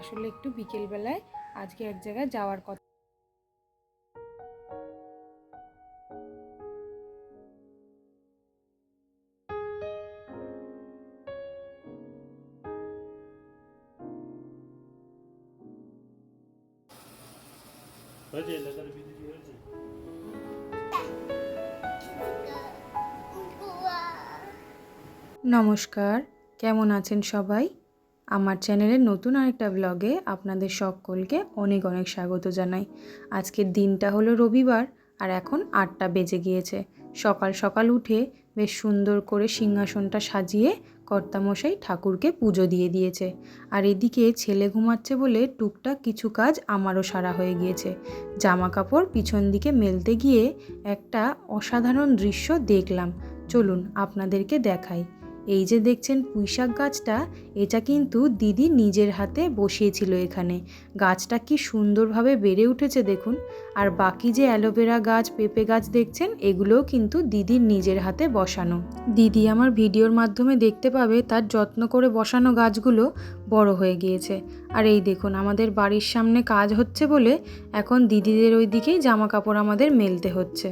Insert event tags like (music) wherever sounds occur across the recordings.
আসলে একটু বিকেলবেলায় আজকে এক জায়গায় যাওয়ার কথা। নমস্কার কেমন আছেন সবাই? আমার চ্যানেলের নতুন আরেকটা ব্লগে আপনাদের সকলকে অনেক অনেক স্বাগত জানাই। আজকের দিনটা হলো রবিবার আর এখন আটটা বেজে গিয়েছে। সকাল সকাল উঠে বেশ সুন্দর করে সিংহাসনটা সাজিয়ে কর্তামশাই ঠাকুরকে পুজো দিয়ে দিয়েছে। আর এদিকে ছেলে ঘুমাচ্ছে বলে টুকটাক কিছু কাজ আমারও সারা হয়ে গিয়েছে। জামা কাপড় পিছন দিকে মেলতে গিয়ে একটা অসাধারণ দৃশ্য দেখলাম। চলুন আপনাদেরকে দেখাই। এই যে দেখছেন পুঁইশাক গাছটা, এটা কিন্তু দিদি নিজের হাতে বসিয়েছিল এখানে। গাছটা কি সুন্দরভাবে বেড়ে উঠেছে দেখুন। আর বাকি যে অ্যালোভেরা গাছ, পেঁপে গাছ দেখছেন, এগুলোও কিন্তু দিদির নিজের হাতে বসানো। দিদি আমার ভিডিওর মাধ্যমে দেখতে পাবে তার যত্ন করে বসানো গাছগুলো বড় হয়ে গিয়েছে। আর এই দেখুন, আমাদের বাড়ির সামনে কাজ হচ্ছে বলে এখন দিদিদের ওই দিকেই জামা কাপড় আমাদের মেলতে হচ্ছে।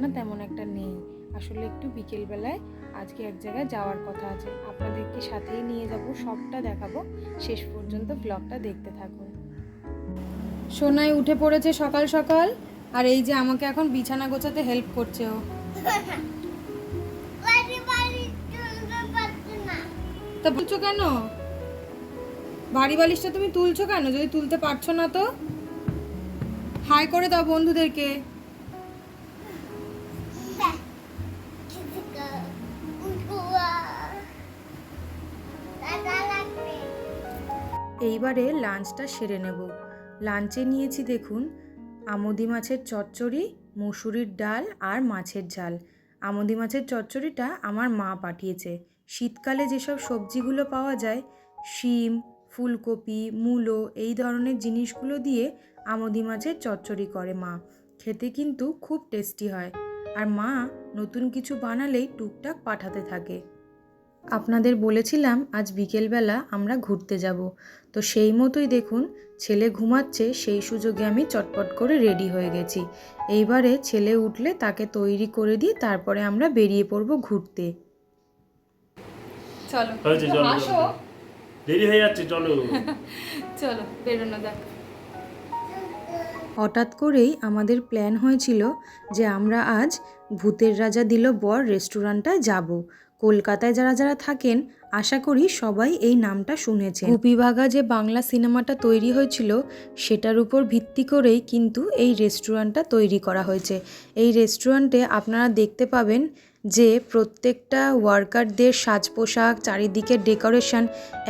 রান্না তেমন একটা নেই। আসলে একটু বিকেলবেলায় আজকে এক জায়গায় যাওয়ার কথা আছে। আপনাদেরকে সাথেই নিয়ে যাব, সবটা দেখাবো। শেষ পর্যন্ত ব্লগটা দেখতে থাকুন। সোনাই উঠে পড়েছে সকাল সকাল, আর এই যে আমাকে এখন বিছানা গোছাতে হেল্প করছে ও। তা তুলছো কেন? বাড়ি বালিশটা তুমি তুলছো কেন? যদি তুলতে পারছ না তো। হাই করে দাও বন্ধুদেরকে। এইবারে লাঞ্চটা সেরে নেব। লাঞ্চে নিয়েছি দেখুন, আমদি মাছের চচ্চড়ি, মুসুরির ডাল আর মাছের ঝাল। আমদি মাছের চচ্চড়িটা আমার মা পাঠিয়েছে। শীতকালে যেসব সবজিগুলো পাওয়া যায়, শিম, ফুলকপি, মূলো, এই ধরনের জিনিসগুলো দিয়ে আমদি মাছের চচ্চড়ি করে মা। খেতে কিন্তু খুব টেস্টি হয়। আর মা নতুন কিছু বানালেই টুকটাক পাঠাতে থাকে। আপনাদের বলেছিলাম আজ বিকেলবেলা আমরা ঘুরতে যাব। তো সেই মতোই দেখুন ছেলে ঘুমাচ্ছে সেই সুযোগে আমি চটপট করে রেডি হয়ে গেছি। এইবারে ছেলে উঠলে তাকে তৈরি করে দিই তারপরে আমরা বেরিয়ে পড়ব ঘুরতে। চলো হয়েছে চলো চলো। দেরি হয়ে যাচ্ছে চলো। (laughs) চলো বেরোনো যাক। হঠাৎ করেই আমাদের প্ল্যান হয়েছিল যে আমরা আজ ভূতের রাজা দিল বর রেস্টুরেন্টটায় যাব। কলকাতায় যারা যারা থাকেন, আশা করি সবাই এই নামটা শুনেছে গুপিবাগা যে বাংলা সিনেমাটা তৈরি হয়েছিল, সেটার উপর ভিত্তি করেই কিন্তু এই রেস্টুরেন্টটা তৈরি করা হয়েছে। এই রেস্টুরেন্টে আপনারা দেখতে পাবেন যে প্রত্যেকটা ওয়ার্কারদের সাজ পোশাক চারিদিকে ডেকোরেশন,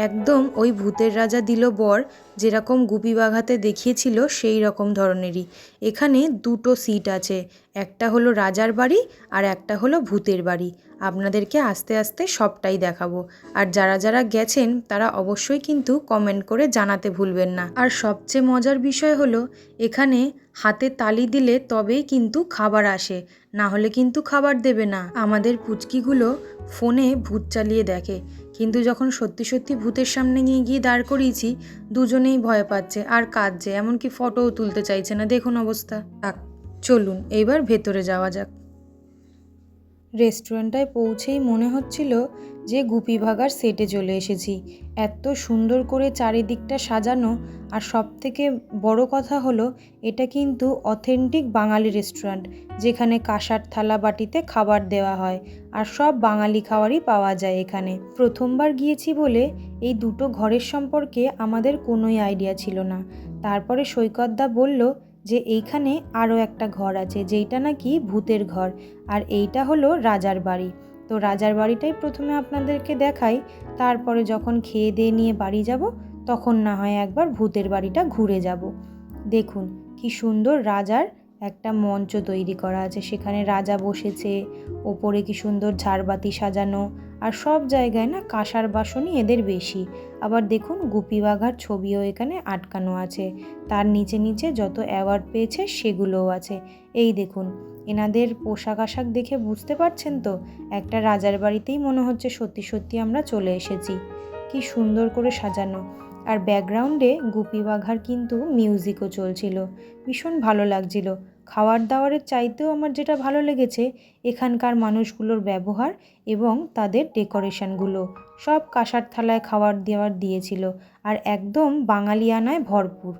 একদম ওই ভূতের রাজা দিল বর যেরকম গুপি বাঘাতে দেখিয়েছিল, সেই রকম ধরনেরই। এখানে দুটো সিট আছে, একটা হলো রাজার বাড়ি আর একটা হলো ভূতের বাড়ি। আপনাদেরকে আস্তে আস্তে সবটাই দেখাবো। আর যারা যারা গেছেন, তারা অবশ্যই কিন্তু কমেন্ট করে জানাতে ভুলবেন না। আর সবচেয়ে মজার বিষয় হলো, এখানে হাতে তালি দিলে তবেই কিন্তু খাবার আসে, না হলে কিন্তু খাবার দেবে না। আমাদের পুচকিগুলো ফোনে ভূত চালিয়ে দেখে। কিন্তু যখন সত্যি সত্যি ভূতের সামনে নিয়ে গিয়ে দাঁড় করিয়েছি, দুজনেই ভয় পাচ্ছে, আর কাঁদছে, এমনকি ফটোও তুলতে চাইছে না। দেখুন অবস্থা। চলুন এইবার ভেতরে যাওয়া যাক। রেস্টুরেন্টটায় পৌঁছেই মনে হচ্ছিল যে গুপি ভাগার সেটে চলে এসেছি। এত সুন্দর করে চারিদিকটা সাজানো আর সব থেকে বড় কথা হলো, এটা কিন্তু অথেন্টিক বাঙালি রেস্টুরেন্ট, যেখানে কাঁসার থালা বাটিতে খাবার দেওয়া হয় আর সব বাঙালি খাবারই পাওয়া যায় এখানে। প্রথমবার গিয়েছি বলে এই দুটো ঘরের সম্পর্কে আমাদের কোনোই আইডিয়া ছিল না। তারপরে সৈকতদা বলল যে এইখানে আরও একটা ঘর আছে, যেইটা নাকি ভূতের ঘর। আর এইটা হলো রাজার বাড়ি। তো রাজার বাড়িটাই প্রথমে আপনাদেরকে দেখাই, তারপরে যখন খেয়ে দিয়ে নিয়ে বাড়ি যাব, তখন না হয় একবার ভূতের বাড়িটা ঘুরে যাব। দেখুন, কি সুন্দর রাজার একটা মঞ্চ তৈরি করা আছে। সেখানে রাজা বসেছে, ওপরে কি সুন্দর ঝাড়বাতি সাজানো আর সব জায়গায় না কাঁসার বাসনই এদের বেশি। আবার দেখুন গুপি বাঘার ছবিও এখানে আটকানো আছে। তার নিচে নিচে যত অ্যাওয়ার্ড পেয়েছে সেগুলোও আছে। এই দেখুন, এনাদের পোশাক আশাক দেখে বুঝতে পারছেন তো? একটা রাজার বাড়িতেই মনে হচ্ছে সত্যি সত্যি আমরা চলে এসেছি। কি সুন্দর করে সাজানো। আর ব্যাকগ্রাউন্ডে গুপি বাঘার কিন্তু মিউজিকও চলছিল। ভীষণ ভালো লাগছিল। খাওয়ার দাওয়ারের চাইতেও আমার যেটা ভালো লেগেছে এখানকার মানুষগুলোর ব্যবহার এবং তাদের ডেকোরেশনগুলো। সব কাঁসার থালায় খাবার দাবার দিয়েছিল আর একদম বাঙালিয়ানায় ভরপুর।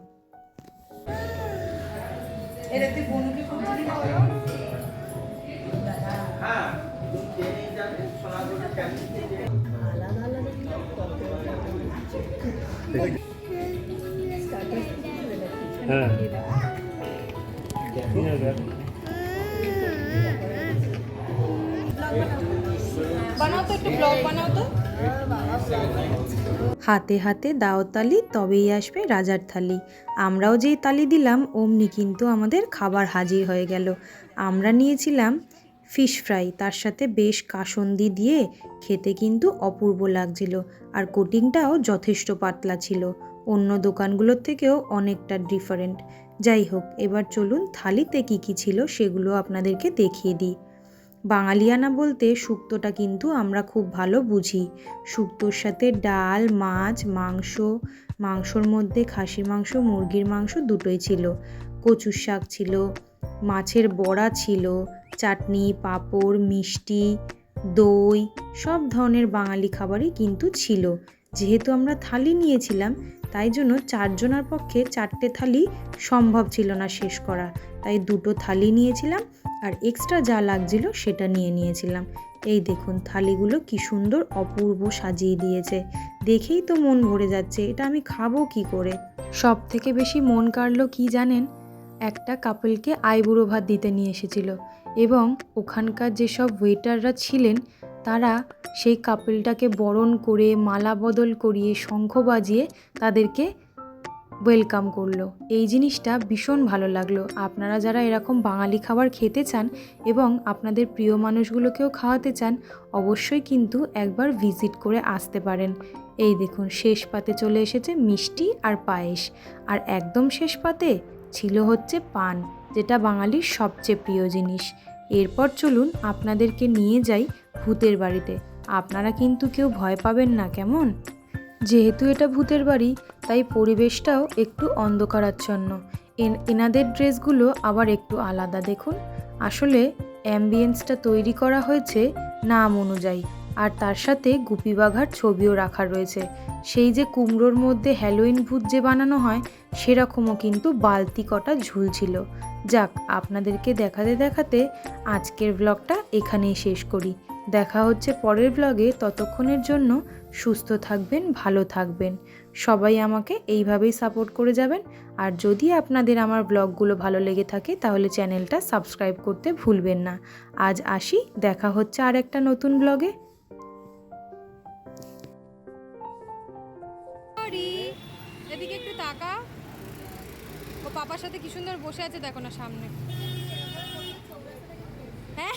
হ্যাঁ। হাতে হাতে দাও তালি, তবেই আসবে রাজার থালি। আমরাও যেই তালি দিলাম, অমনি কিন্তু আমাদের খাবার হাজির হয়ে গেল। আমরা নিয়েছিলাম ফিশ ফ্রাই, তার সাথে বেশ কাসন্দি দিয়ে খেতে কিন্তু অপূর্ব লাগছিল, আর কোটিংটাও যথেষ্ট পাতলা ছিল। অন্য দোকানগুলোর থেকেও অনেকটা ডিফারেন্ট যাই হোক এবার চলুন থালিতে কী কী ছিল সেগুলো আপনাদেরকে দেখিয়ে দিই। বাঙালিয়ানা বলতে শুক্তোটা কিন্তু আমরা খুব ভালো বুঝি। শুক্তোর সাথে ডাল, মাছ, মাংস, মাংসর মধ্যে খাসি মাংস, মুরগির মাংস দুটোই ছিল। কচুর শাক ছিল, মাছের বড়া ছিল, চাটনি, পাঁপড়, মিষ্টি, দই, সব ধরনের বাঙালি খাবারই কিন্তু ছিল। যেহেতু আমরা থালি নিয়েছিলাম তাই জন্য চারজনের পক্ষে চারটে থালি সম্ভব ছিল না শেষ করা। তাই দুটো থালি নিয়েছিলাম আর এক্সট্রা যা লাগছিল সেটা নিয়ে নিয়েছিলাম। এই দেখুন থালিগুলো কি সুন্দর অপূর্ব সাজিয়ে দিয়েছে। দেখেই তো মন ভরে যাচ্ছে, এটা আমি খাব কি করে? সব থেকে বেশি মন কাড়লো কি জানেন? একটা কাপলকে আইবুড়ো ভাত দিতে নিয়ে এসেছিল এবং ওখানকার যেসব ওয়েটাররা ছিলেন তারা সেই কাপলটাকে বরণ করে, মালা বদল করিয়ে, শঙ্খ বাজিয়ে তাদেরকে ওয়েলকাম করল। এই জিনিসটা ভীষণ ভালো লাগল। আপনারা যারা এরকম বাঙালি খাবার খেতে চান এবং আপনাদের প্রিয় মানুষগুলোকেও খাওয়াতে চান, অবশ্যই কিন্তু একবার ভিজিট করে আসতে পারেন। এই দেখুন, শেষ পাতে চলে এসেছে মিষ্টি আর পায়েস। আর একদম শেষ পাতে ছিল হচ্ছে পান, যেটা বাঙালির সবচেয়ে প্রিয় জিনিস। এরপর চলুন আপনাদেরকে নিয়ে যাই ভূতের বাড়িতে। আপনারা কিন্তু কেউ ভয় পাবেন না, কেমন? যেহেতু এটা ভূতের বাড়ি, তাই পরিবেশটাও একটু অন্ধকারাচ্ছন্ন। এন- এনাদের ড্রেসগুলো আবার একটু আলাদা, দেখুন। আসলে অ্যাম্বিয়েন্সটা তৈরি করা হয়েছে নাম অনুযায়ী, আর তার সাথে গুপি বাঘার ছবিও রাখা রয়েছে। সেই যে কুমড়োর মধ্যে হ্যালোইন ভূত যে বানানো হয় সেরকমও কিন্তু বালতি কটা ঝুলছিল যাক, আপনাদেরকে দেখাতে দেখাতে আজকের ব্লগটা এখানেই শেষ করি। দেখা হচ্ছে পরের ব্লগে ততক্ষণের জন্য সুস্থ থাকবেন, ভালো থাকবেন। সবাই আমাকে এইভাবেই সাপোর্ট করে যাবেন। আর যদি আপনাদের আমার ব্লগগুলো ভালো লেগে থাকে, তাহলে চ্যানেলটা সাবস্ক্রাইব করতে ভুলবেন না। আজ আসি, দেখা হচ্ছে আর একটা নতুন ব্লগে এদিকে একটু তাকা পাপার সাথে কি সুন্দর বসে আছে দেখো না সামনে। হ্যাঁ?